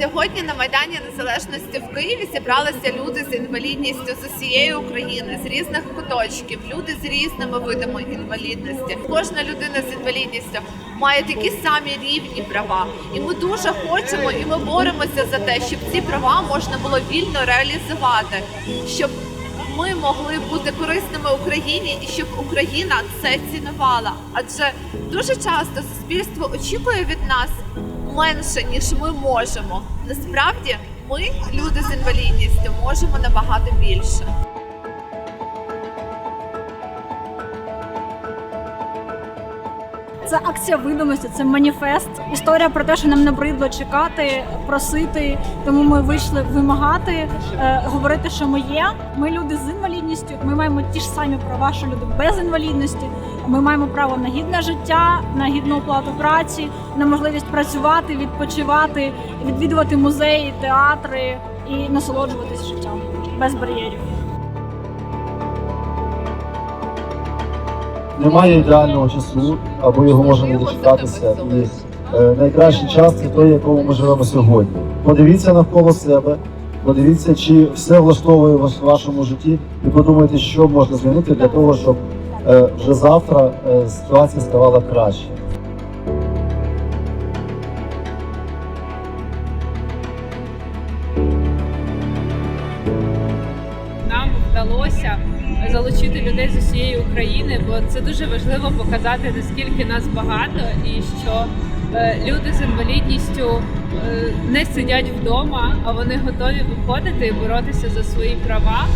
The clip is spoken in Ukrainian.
Сьогодні на Майдані Незалежності в Києві зібралися люди з інвалідністю з усієї України, з різних куточків, люди з різними видами інвалідності. Кожна людина з інвалідністю має такі самі рівні права, і ми дуже хочемо, і ми боремося за те, щоб ці права можна було вільно реалізувати, щоб ми могли бути корисними Україні і щоб Україна це цінувала. Адже дуже часто суспільство очікує від нас менше, ніж ми можемо. Насправді, ми, люди з інвалідністю, можемо набагато більше. Це акція видимості, це маніфест. Історія про те, що нам набридло чекати, просити. Тому ми вийшли вимагати, е, говорити, що ми є. Ми люди з інвалідністю. Ми маємо ті ж самі права, що люди без інвалідності. Ми маємо право на гідне життя, на гідну оплату праці, на можливість працювати, відпочивати, відвідувати музеї, театри і насолоджуватись життям без бар'єрів. Немає ідеального часу, або його можна не дочекатися. І е, найкращий час це той, якому ми живемо сьогодні. Подивіться навколо себе, подивіться, чи все влаштовує в вашому житті, і подумайте, що можна змінити для того, щоб е, вже завтра е, ситуація ставала краще. Вдалося залучити людей з усієї України, бо це дуже важливо показати наскільки нас багато, і що е, люди з інвалідністю е, не сидять вдома, а вони готові виходити і боротися за свої права.